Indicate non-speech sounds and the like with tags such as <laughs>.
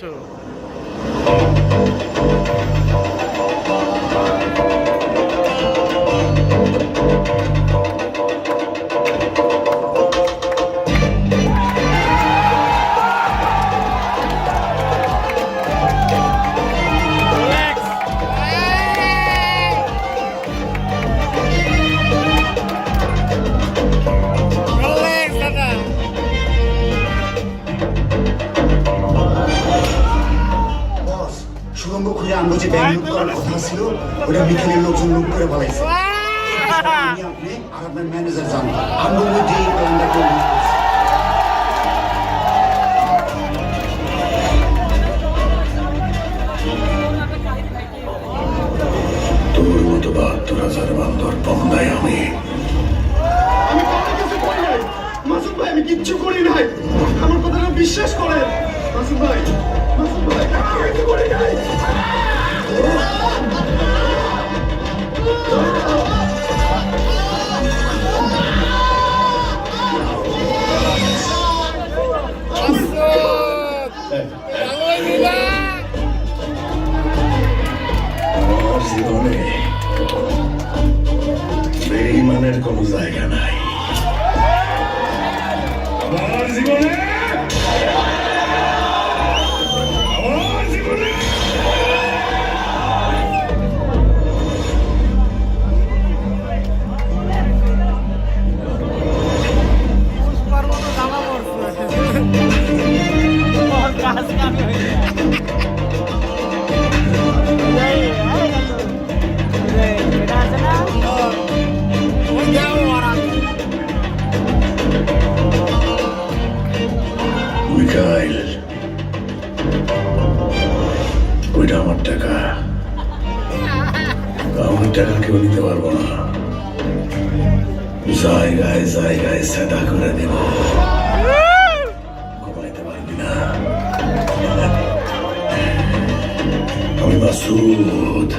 Show সুরঙ্গ খুঁজে আনব যে ব্যাংক লুট করার কথা ছিল ওটা বিকেলের লোকজন লুট করে বলাইছে আপনি <laughs> আপনি আর আপনার ম্যানেজার ওই যে প্ল্যানটা করব তোর মতো বাহাত্তর হাজার বান্দর বন্দায় আমি। আমি কারোর কিছু করি নাই? মাসুম ভাই আমি কিচ্ছু করি নাই। আমার কথাটা বিশ্বাস করেন। মাসুম ভাই জীবনে বেইমানের কোনো জায়গা নাই। আমার জীবনে ওইটা আমার টাকা। আমার টাকা কেউ নিতে পারব না। জায়গায় জায়গায় সেটা করে দেব। መስዑድ